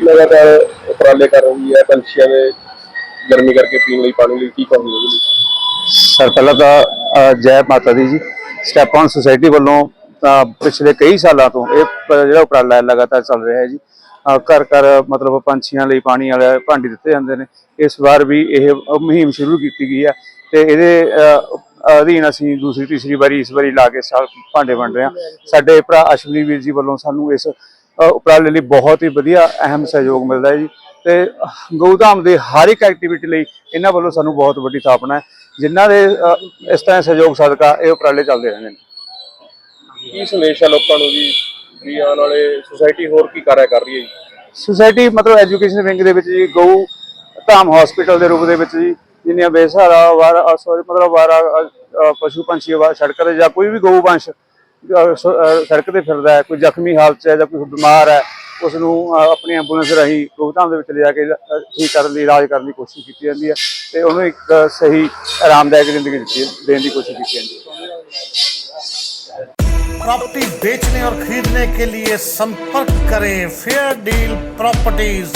ਲਗਾਤਾਰ ਉਪਰਾਲੇ ਕਰ ਰਹੀ ਹੈ? ਪੰਛੀਆਂ ਦੇ ਗਰਮੀ ਕਰਕੇ ਪੀਣ ਲਈ ਪਾਣੀ ਲਈ ਕੀ ਕਹੋਗੇ? ਜੀ ਸਰ ਪਹਿਲਾਂ ਤਾਂ ਅ, ਜੈ ਮਾਤਾ ਦੀ ਜੀ। ਸਟੈਪ ਔਨ ਸੁਸਾਇਟੀ ਵੱਲੋਂ ਤਾਂ ਪਿਛਲੇ ਕਈ ਸਾਲਾਂ ਤੋਂ ਇਹ ਪ- ਜਿਹੜਾ ਉਪਰਾਲਾ ਹੈ ਲਗਾਤਾਰ ਚੱਲ ਰਿਹਾ ਹੈ ਜੀ। ਅ, ਘਰ ਘਰ ਮਤਲਬ ਪੰਛੀਆਂ ਲਈ ਪਾਣੀ ਵਾਲੇ ਭਾਂਡੇ ਦਿੱਤੇ ਜਾਂਦੇ ਨੇ। ਇਸ ਵਾਰ ਵੀ ਇਹ ਮੁਹਿੰਮ ਸ਼ੁਰੂ ਕੀਤੀ ਗਈ ਹੈ ਤੇ ਇਹਦੇ ਅ, ਅਧੀਨ ਅਸੀਂ ਦੂਸਰੀ ਤੀਸਰੀ ਵਾਰੀ ਇਸ ਵਾਰੀ ਲਾ ਕੇ ਸਾ- ਭਾਂਡੇ ਵੰਡ ਰਹੇ ਹਾਂ। ਸਾਡੇ ਭਰਾ ਅਸ਼ਵਨੀ ਵੀਰ ਜੀ ਵੱਲੋਂ ਸਾਨੂੰ ਇਸ ਉਪਰਾਲੇ ਲਈ ਬਹੁਤ ਹੀ ਵਧੀਆ ਅਹਿਮ ਸਹਿਯੋਗ ਮਿਲਦਾ ਹੈ ਜੀ। ਤੇ ਗਊਧਾਮ ਦੇ ਹਰ ਇੱਕ ਐਕਟੀਵਿਟੀ ਲਈ ਇਹਨਾਂ ਵੱਲੋਂ ਸਾਨੂੰ ਬਹੁਤ ਵੱਡੀ ਸਥਾਪਨਾ ਹੈ। ਜਿਨ੍ਹਾਂ ਦੇ ਇਸ ਤਰ੍ਹਾਂ ਸਹਿਯੋਗ ਸਦਕਾ ਇਹ ਉਪਰਾਲੇ ਚੱਲਦੇ ਰਹਿੰਦੇ ਨੇ। ਕੀ ਸੰਦੇਸ਼ ਹੈ ਲੋਕਾਂ ਨੂੰ ਜੀ ਵੀ ਆਉਣ ਵਾਲੇ ਸੁਸਾਇਟੀ ਹੋਰ ਕੀ ਕਾਰਿਆ ਕਰ ਰਹੀ ਹੈ ਜੀ? ਸੁਸਾਇਟੀ ਮਤਲਬ ਐਜੂਕੇਸ਼ਨ ਵਿੰਗ ਦੇ ਵਿੱਚ ਜੀ ਗਊ ਧਾਮ ਹਸਪੀਟਲ ਦੇ ਰੂਪ ਦੇ ਵਿੱਚ ਜੀ ਜਿੰਨੀਆਂ ਬੇਸਹਾਰਾ ਵਾਰ ਸੌਰੀ ਮਤਲਬ ਵਾਰਾ ਪਸ਼ੂ ਪੰਛੀ ਵਾ ਸੜਕ ਤੇ ਜਾਂ ਕੋਈ ਵੀ ਗਊ ਵੰਸ਼ ਸੜਕ ਤੇ ਫਿਰਦਾ ਹੈ ਕੋਈ ਜ਼ਖਮੀ ਹਾਲਤ 'ਚ ਹੈ ਜਾਂ ਕੋਈ ਬਿਮਾਰ ਹੈ ਉਸ ਨੂੰ ਅ, ਆਪਣੀ ਐਂਬੂਲੈਂਸ ਰਾਹੀਂ ਗਊਧਾਮ ਦੇ ਵਿੱਚ ਲਿਜਾ ਕੇ ਅ, ਠੀਕ ਕਰਨ ਦੀ ਇਲਾਜ ਕਰਨ ਦੀ ਕੋਸ਼ਿਸ਼ ਕੀਤੀ ਜਾਂਦੀ ਹੈ ਤੇ ਉਹਨੂੰ ਇੱਕ ਸਹੀ ਆਰਾਮਦਾਇਕ ਜ਼ਿੰਦਗੀ ਦਿੱਤੀ ਦੇਣ ਦੀ ਕੋਸ਼ਿਸ਼ ਕੀਤੀ ਜਾਂਦੀ ਹੈ प्रॉपर्टी बेचने और खरीदने के लिए संपर्क करें फेयर डील प्रॉपर्टीज